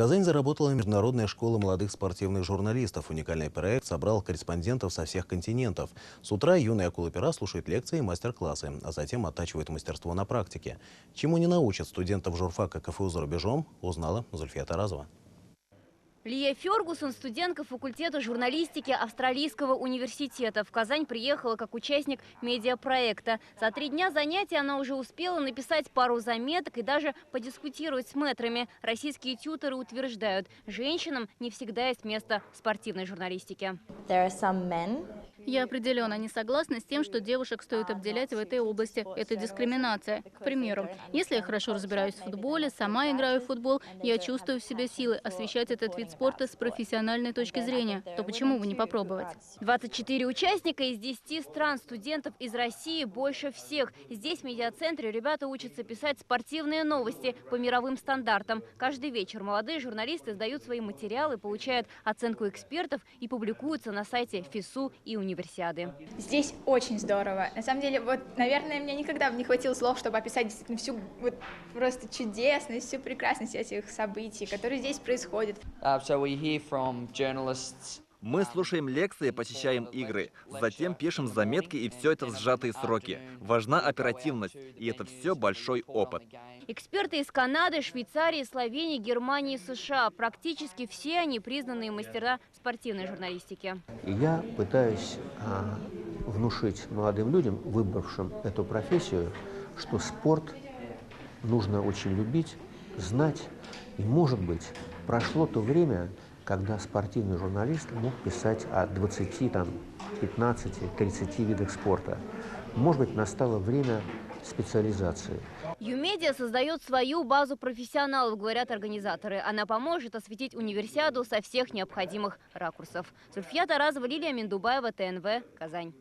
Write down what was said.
Казань заработала Международная школа молодых спортивных журналистов. Уникальный проект собрал корреспондентов со всех континентов. С утра юные акулы-пера слушают лекции и мастер-классы, а затем оттачивают мастерство на практике. Чему не научат студентов журфака КФУ за рубежом, узнала Зульфия Таразова. Лия Фергусон, студентка факультета журналистики Австралийского университета. В Казань приехала как участник медиапроекта. За три дня занятий она уже успела написать пару заметок и даже подискутировать с мэтрами. Российские тьютеры утверждают, женщинам не всегда есть место в спортивной журналистике. There are some men Я определенно не согласна с тем, что девушек стоит обделять в этой области. Это дискриминация. К примеру, если я хорошо разбираюсь в футболе, сама играю в футбол, я чувствую в себе силы освещать этот вид спорта с профессиональной точки зрения, то почему бы не попробовать? 24 участника из 10 стран, студентов из России больше всех. Здесь, в медиацентре, ребята учатся писать спортивные новости по мировым стандартам. Каждый вечер молодые журналисты сдают свои материалы, получают оценку экспертов и публикуются на сайте ФИСУ и универсиады. Здесь очень здорово. На самом деле, вот, наверное, мне никогда бы не хватило слов, чтобы описать действительно всю вот просто чудесность, всю прекрасность этих событий, которые здесь происходят. Uh, so we hear from journalists Мы слушаем лекции, посещаем игры, затем пишем заметки, и все это в сжатые сроки. Важна оперативность, и это все большой опыт. Эксперты из Канады, Швейцарии, Словении, Германии, США. Практически все они признанные мастера спортивной журналистики. Я пытаюсь а, внушить молодым людям, выбравшим эту профессию, что спорт нужно очень любить, знать. И, может быть, прошло то время, когда спортивный журналист мог писать о 20, там, 15, 30 видах спорта. Может быть, настало время специализации. Юмедиа создает свою базу профессионалов, говорят организаторы. Она поможет осветить универсиаду со всех необходимых ракурсов. Зульфия Таразова, Лилия Миндубаева, ТНВ, Казань.